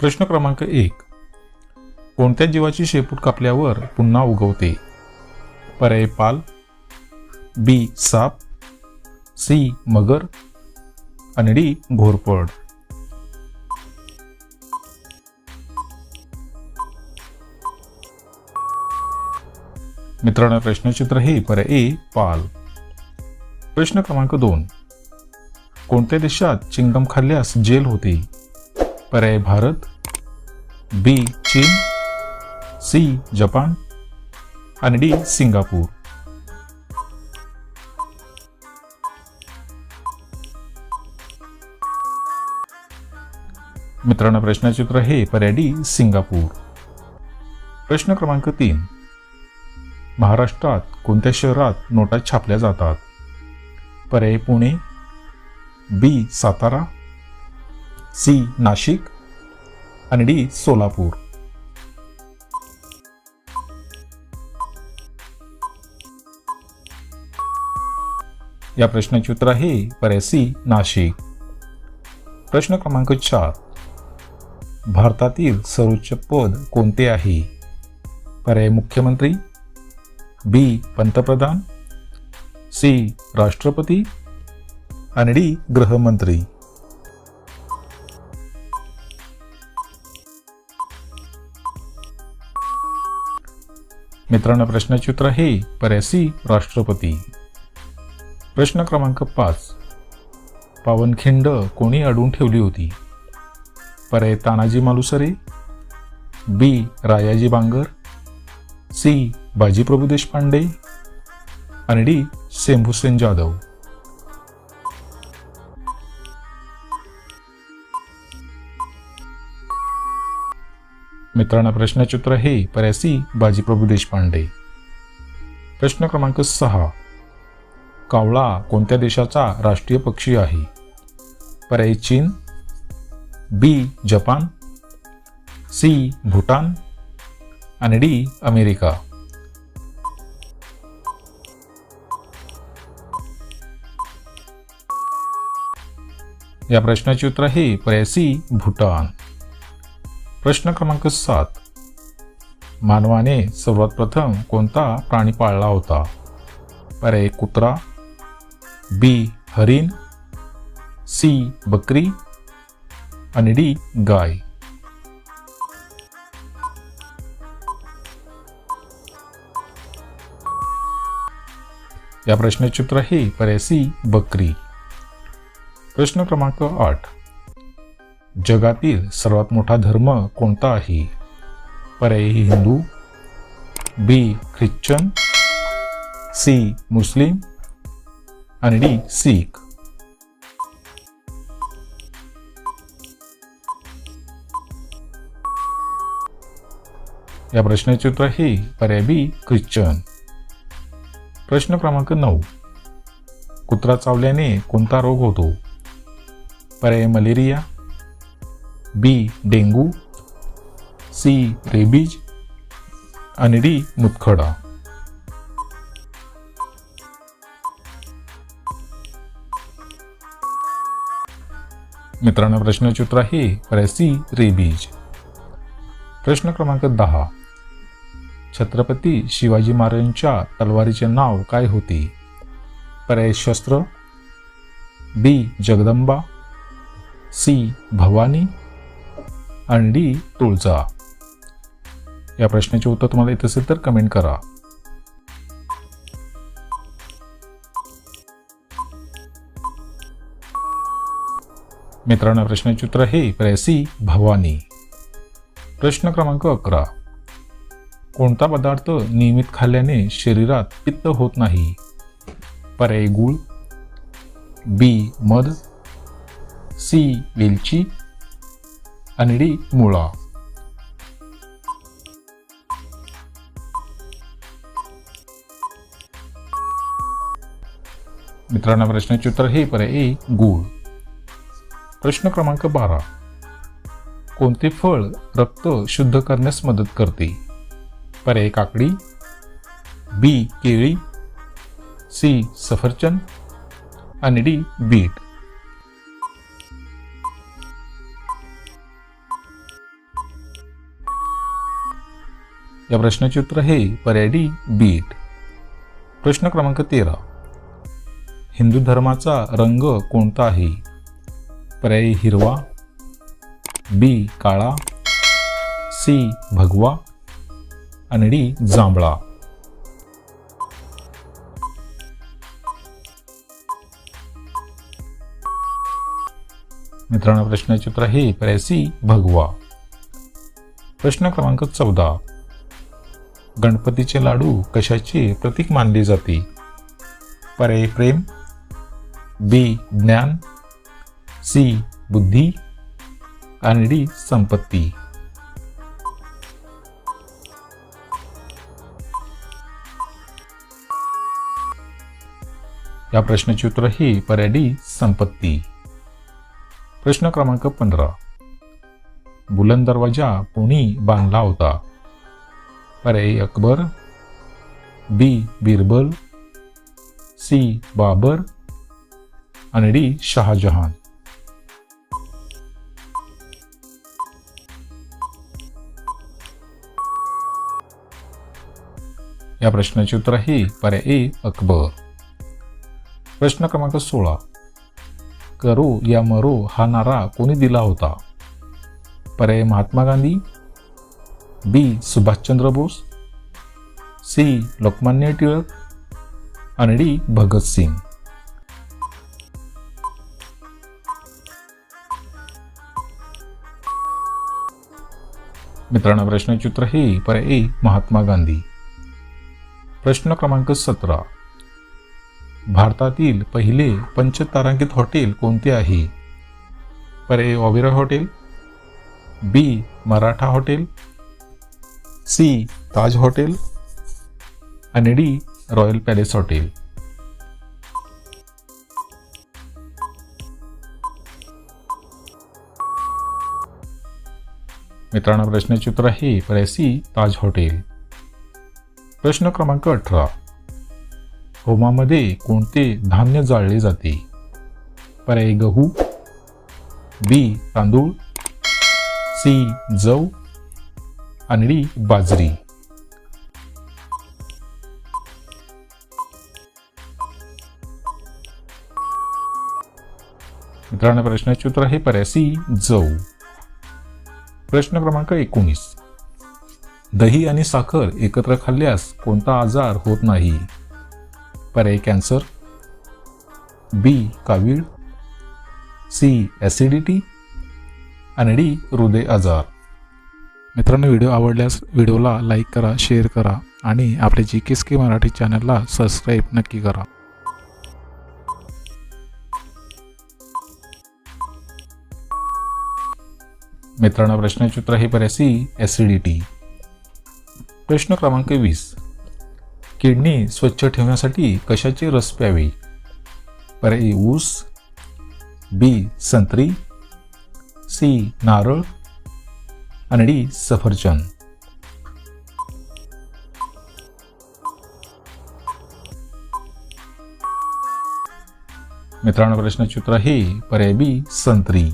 प्रश्न क्रमांक एक. कोणत्या जीवाची शेपूट कापल्यावर पुन्हा उगवते? पर्याय पाल. बी साप. सी मगर. आणि डी घोरपड. मित्रांनो प्रश्नचित्र हे पर्याय ए पाल. प्रश्न क्रमांक दोन. कोणत्या देशात चिंगम खाल्ल्यास जेल होते? पर्याय भारत बी चीन सी जपान आणि डी सिंगापूर. मित्रांनो प्रश्नचित्र हे पर्याय डी सिंगापूर. प्रश्न क्रमांक तीन. महाराष्ट्रात कोणत्या शहरात नोटा छापल्या जातात? पर्याय पुणे बी सातारा सी नाशिक आणि डी सोलापूर. या प्रश्नाचे उत्तर आहे पर्याय सी नाशिक. प्रश्न क्रमांक चार. भारतातील सर्वोच्च पद कोणते आहे? पर्याय मुख्यमंत्री बी पंतप्रधान सी राष्ट्रपती आणि डी गृहमंत्री. मित्रांनो प्रश्नाचे उत्तर आहे पर्याय सी राष्ट्रपती. प्रश्न क्रमांक पाच. पावनखिंड कोणी अडवून ठेवली होती? पर्याय तानाजी मालुसरे बी. रायाजी बांगर सी. बाजीप्रभू देशपांडे आणि डी. सेंभूसेन जाधव. मित्रांनो प्रश्नाचे उत्तर हे पर्याय सी बाजीप्रभू देशपांडे. प्रश्न क्रमांक सहा. कावळा कोणत्या देशाचा राष्ट्रीय पक्षी आहे? पर्याय चीन. बी जपान. सी भूटान. आणि डी अमेरिका. या प्रश्नाचे उत्तर आहे पर्याय सी भूटान प्रश्न क्रमांक सात. मानवाने सर्वात प्रथम कोणता प्राणी पाळला होता? पर्याय कुत्रा बी हरिण सी बकरी आणि डी गाय. या प्रश्नाचे उत्तर आहे पर्याय सी बकरी. प्रश्न क्रमांक आठ. जगातील सर्वात मोठा धर्म कोणता आहे पर्याय Hindu B Christian C Muslim आणि डी सीख. या प्रश्नाचे उत्तर आहे पर्याय बी ख्रिश्चन. प्रश्न क्रमांक नऊ. कुत्रा चावल्याने कोणता रोग होतो? पर्याय malaria B dengue. C rabies. आणि डी मुतखडा. मित्रांनो प्रश्नाचे उत्तर आहे पर्याय सी रेबीज. प्रश्न क्रमांक दहा. छत्रपती शिवाजी महाराजांच्या तलवारीचे नाव काय होते? पर्याय शस्त्र. बी जगदंबा. सी भवानी. अंडी तुळजा. या प्रश्नाचे उत्तर तुम्हाला येत असेल तर कमेंट करा. मित्रांनो प्रश्नाचे उत्तर आहे प्रेसी भवानी. प्रश्न क्रमांक अकरा. कोणता पदार्थ नियमित खाल्ल्याने शरीरात पित्त होत नाही? पर्याय गुळ बी मध सी वेलची आणि डी मुळा. मित्रांनो प्रश्नाचे उत्तर हे पर्याय ए गूळ. प्रश्न क्रमांक बारा. कोणते फळ रक्त शुद्ध करण्यास मदत करते? पर्याय काकडी. बी केळी. सी सफरचंद. आणि डी बीट. या प्रश्नाचे उत्तर हे पर्याय डी बीट प्रश्न क्रमांक तेरा. हिंदू धर्माचा रंग कोणता आहे? पर्याय हिरवा बी काळा सी भगवा आणि डी जांभळा. मित्रांनो प्रश्नाचे उत्तर हे पर्याय सी भगवा. प्रश्न क्रमांक चौदा. गणपतीचे लाडू कशाचे प्रतीक मानले जाते? पर्याय प्रेम बी ज्ञान सी बुद्धी आणि डी संपत्ती. या प्रश्नाचे उत्तर हे पर्याय डी संपत्ती. प्रश्न क्रमांक पंधरा. बुलंद दरवाजा कोणी बांधला होता. पर्याय अकबर बी बिरबल सी बाबर आणि डी शहाजहान. या प्रश्नाचे उत्तर आहे पर्याय ए अकबर. प्रश्न क्रमांक सोळा. करो या मरो हा नारा कोणी दिला होता? पर्याय महात्मा गांधी बी. सुभाषचंद्र बोस सी. लोकमान्य टिळक आणि डी. भगतसिंग मित्रांनो प्रश्नाचे उत्तर हे पर्याय ए. महात्मा गांधी. प्रश्न क्रमांक सतरा. भारतातील पहिले पंचतारांकित हॉटेल कोणते आहे? पर्याय Oberoi hotel B. Maratha hotel C Taj hotel आणि डी रॉयल पॅलेस हॉटेल. मित्रांनो प्रश्नाचे उत्तर आहे पर्याय सी ताज हॉटेल. प्रश्न क्रमांक अठरा. होमामध्ये कोणते धान्य जाळले जाते? पर्याय गहू बी तांदूळ सी जव आणि बाजरी. मित्रांनो प्रश्नाचे उत्तर आहे पर्याय सी जव. प्रश्न क्रमांक एकोणीस. दही आणि साखर एकत्र खाल्ल्यास कोणता आजार होत नाही? पर्याय कॅन्सर. बी कावीळ. C acidity. आणि डी हृदय आजार. मित्रांनो व्हिडिओ आवडल्यास व्हिडिओला लाईक करा शेअर करा आणि आपले जी के के मराठी चॅनलला सबस्क्राईब नक्की करा. मित्रांनो प्रश्नाचे उत्तर आहे पर्यासी ॲसिडिटी प्रश्न क्रमांक वीस. किडनी स्वच्छ ठेवण्यासाठी कशाचे रस प्यावे? पर्याय ऊस बी संत्री सी नारळ आणि डी सफरचंद. मित्रांनो प्रश्नाचे उत्तर हे पर्याय बी संत्री.